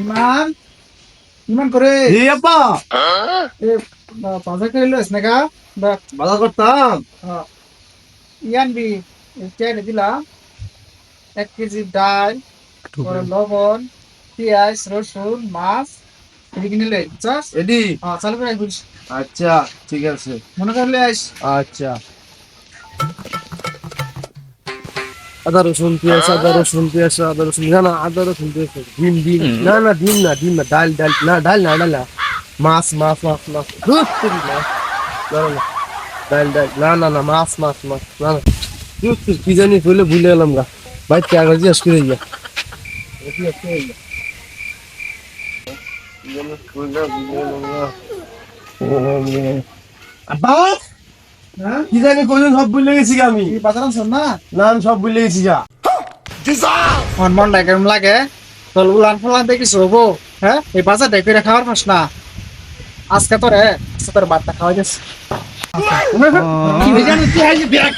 ইমান? ইমান করে। জি আপা এ বাজার করে লইস না গা? বা বাধা করতাম। ইয়ান বি চেয়ে দিলা। এক কেজি ডাল লবণ পেঁয়াজ রসুন মাছ এদিকে নিলে চাস এডি হ্যাঁ চালু করে আচ্ছা ঠিক আছে। মনে করলে আইস। আচ্ছা। আদা রসুন পেঁয়াজ আদা রসুন পেঁয়াজ আদা রসুন না না আদা রসুন পেঁয়াজ ডিম ডিম না না ডিম না ডিম না ডাল ডাল না ডাল না ডাল না মাছ মাছ মাছ মাছ ধুর, তুই না না না, ডাল ডাল না না না মাছ মাছ মাছ না না ধুর, তুই কি জানি বলে ভুলে গেলাম গা। বাইতে আগে জিজ্ঞেস করে গিয়া। আব্বা! কি জানি কোনদিন সব ভুলে গেছি আমি কি বাজার আনছ না না আমি সব ভুলে গেছি যা মন মন কেমন লাগে তল উলান ফুলান দেখিস হব হ্যাঁ এই বাজার ডেকে খাওয়ার পাস না আজকে তোরে আজকে তোর বার্তা খাওয়া দিস কি হয়ে জানি তুই আইলি দেখ